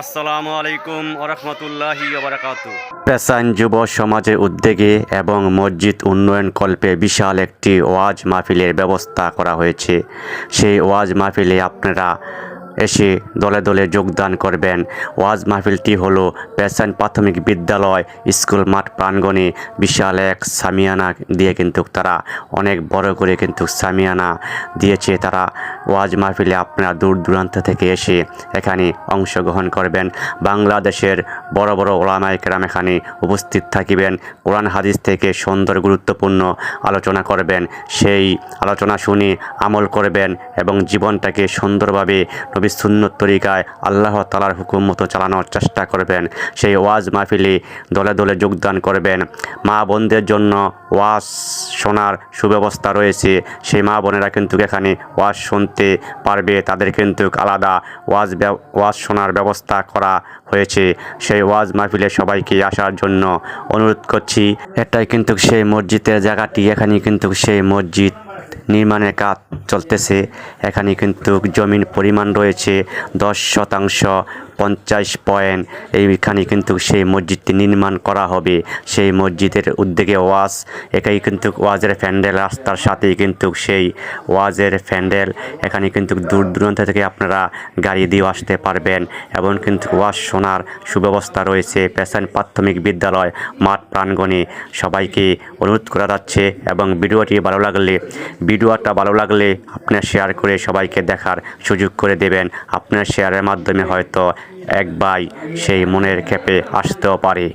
আসসালামু আলাইকুম ওরহমতুল্লাহি পেশান যুব সমাজের উদ্যোগে এবং মসজিদ উন্নয়ন কল্পে বিশাল একটি ওয়াজ মাহফিলের ব্যবস্থা করা হয়েছে। সেই ওয়াজ মাহফিলে আপনারা এসে দলে দলে যোগদান করবেন। ওয়াজ মাহফিলটি হলো পেশান প্রাথমিক বিদ্যালয় স্কুল মাঠ প্রাঙ্গণে বিশাল এক সামিয়ানা দিয়ে কিন্তু তারা অনেক বড় করে কিন্তু সামিয়ানা দিয়েছে তারা। ওয়াজ মাহফিলে আপনারা দূর দূরান্ত থেকে এসে এখানে অংশগ্রহণ করবেন। বাংলাদেশের বড় বড় ওলামায় কেরাম এখানে উপস্থিত থাকিবেন। কোরআন হাদিস থেকে সুন্দর গুরুত্বপূর্ণ আলোচনা করবেন। সেই আলোচনা শুনে আমল করবেন এবং জীবনটাকে সুন্দরভাবে নবী সুন্নত তরিকায় আল্লাহ তালার হুকুম মতো চালানোর চেষ্টা করবেন। সেই ওয়াজ মাহফিলে দলে দলে যোগদান করবেন। মা বোনদের জন্য ওয়াজ শোনার সুব্যবস্থা রয়েছে। সেই মা বোনেরা কিন্তু এখানে ওয়াজ শুনতে পারবে। তাদের কিন্তু আলাদা ওয়াজ ওয়াজ শোনার ব্যবস্থা করা হয়েছে। সেই ওয়াজ মাহফিলে সবাইকে আসার জন্য অনুরোধ করছি। এটাই কিন্তু সেই মসজিদের জায়গাটি। এখানে কিন্তু সেই মসজিদ নির্মাণের কাজ চলতেছে। এখানে কিন্তু জমির পরিমাণ রয়েছে দশ শতাংশ, পঞ্চাশ পয়েন্ট। এইখানে কিন্তু সেই মসজিদটি নির্মাণ করা হবে। সেই মসজিদের উদ্যোগে ওয়াজ, একাই কিন্তু ওয়াজের প্যান্ডেল, রাস্তার সাথেই কিন্তু সেই ওয়াজের প্যান্ডেল। এখানে কিন্তু দূর দূরান্ত থেকে আপনারা গাড়ি দিয়ে আসতে পারবেন। এবং কিন্তু ওয়াজ শোনার সুব্যবস্থা রয়েছে। পেশান প্রাথমিক বিদ্যালয়, মাঠ প্রাঙ্গণে সবাইকে অনুরোধ করা যাচ্ছে। এবং ভিডিওটি ভালো লাগলে ভিডিওটা ভালো লাগলে আপনার শেয়ার করে সবাইকে দেখার সুযোগ করে দেবেন। আপনার শেয়ারের মাধ্যমে হয়তো এক ভাই সেই মনের ক্ষেপে আসতেও পারে।